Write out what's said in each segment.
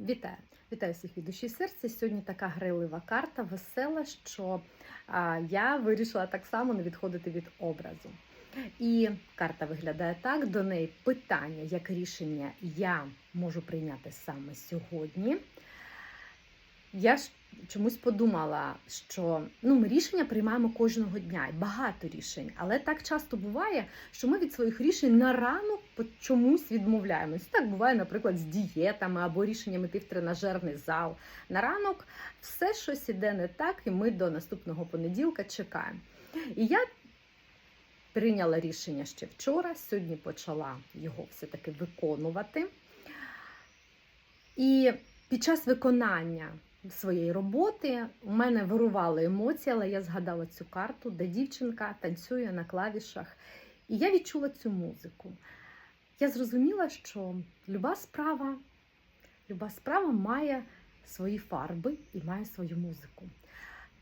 Вітаю! Вітаю всіх від душі серця. Сьогодні така грайлива карта, весела, що я вирішила так само не відходити від образу. І карта виглядає так: до неї питання, як рішення я можу прийняти саме сьогодні. Я ж чомусь подумала, що ну, ми рішення приймаємо кожного дня, і багато рішень, але так часто буває, що ми від своїх рішень на ранок чомусь відмовляємось. Так буває, наприклад, з дієтами або рішенням йти в тренажерний зал. На ранок все щось іде не так, і ми до наступного понеділка чекаємо. І я прийняла рішення ще вчора, сьогодні почала його все-таки виконувати. І під час виконання своєї роботи у мене вирували емоції, але я згадала цю карту, де дівчинка танцює на клавішах. І я відчула цю музику. Я зрозуміла, що люба справа, люба справа має свої фарби і має свою музику.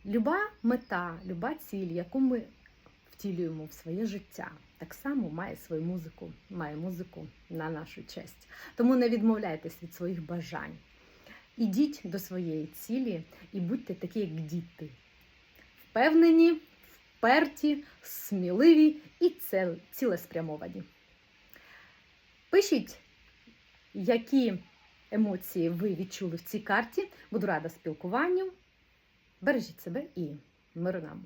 Люба мета, люба ціль, яку ми втілюємо в своє життя, так само має свою музику, має музику на нашу честь. Тому не відмовляйтесь від своїх бажань. Ідіть до своєї цілі і будьте такі, як діти. Впевнені, вперті, сміливі і цілеспрямовані. Пишіть, які емоції ви відчули в цій карті. Буду рада спілкуванню. Бережіть себе і миру нам!